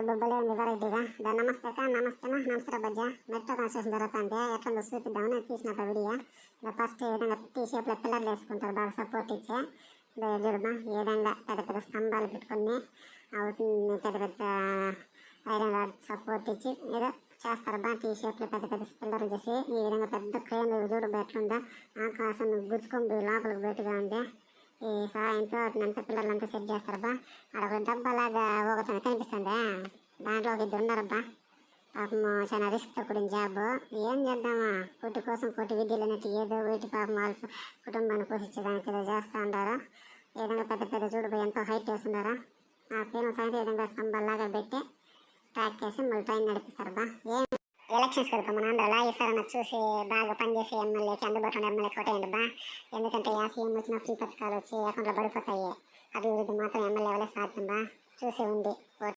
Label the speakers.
Speaker 1: చూడు బొబ్బలే ఉంది వెరైటీగా. దా నమస్తే అక్క నమస్తే నమస్తే బజ్జ. మెట్రో కన్స్ట్రక్షన్ జరుగుతుంది ఎట్లా చూపిద్దామని తీసిన వీడియో. ఇంకా ఫస్ట్ ఈ విధంగా టీ షేప్లో పిల్లర్లు వేసుకుంటారు. బాగా సపోర్ట్ ఇచ్చే. ఇదో చూడమ్మా? ఈ విధంగా పెద్ద పెద్ద స్తంభాలు పెట్టుకుని అవుతుంది పెద్ద పెద్ద ఐరన్ రాడ్ సపోర్ట్ ఇచ్చి ఏదో చేస్తారు బా టీ షేప్లో పెద్ద పెద్ద పిల్లర్లు చేసి. ఈ విధంగా పెద్ద క్రేన్ చూడు ఎట్లుందా. ఆకాశం గుచ్చుకొని పోయి లోపలికి బయటగా ఉంది. ఈ సాయంతో అంతా పిల్లలంతా సెట్ చేస్తారబ్బా. అక్కడ ఒక డబ్బాలాగా ఒకతను కనిపిస్తుందా? దాంట్లో ఒక ఇద్దరు ఉన్నారబ్బా. పాపం చాలా రిస్క్తో కూడిన జాబ్ ఏం చేద్దామా? పుట్టి కోసం కొట్టి విద్యలు అన్నట్టు ఏదో వీటి పాపం వాళ్ళ కుటుంబాన్ని పోషించడానికి ఏదో చేస్తూ ఉంటారు ఈ విధంగా పెద్ద పెద్ద చూడు ఎంతో హైట్ చేస్తున్నారా ఆ పేరు సాయంత్రం ఈ విధంగా స్తంభాలాగా పెట్టి ట్రాక్ చేసి మళ్ళీ ట్రైన్ నడిపిస్తారబ్బా. ఏం ఎలక్షన్స్ కదా మన ఆంధ్రలో. ఈసారి చూసి బాగా పనిచేసే ఎమ్మెల్యేకి అందుబాటులో ఎమ్మెల్యే కొట్టేయండి బా. ఎందుకంటే ఆ సీఎం వచ్చిన ఫ్రీ పథకాలు వచ్చి అకౌంట్లో పడిపోతాయి. అభివృద్ధి మాత్రం ఎమ్మెల్యే వల్ల సాధ్యం బా. చూసి ఉంది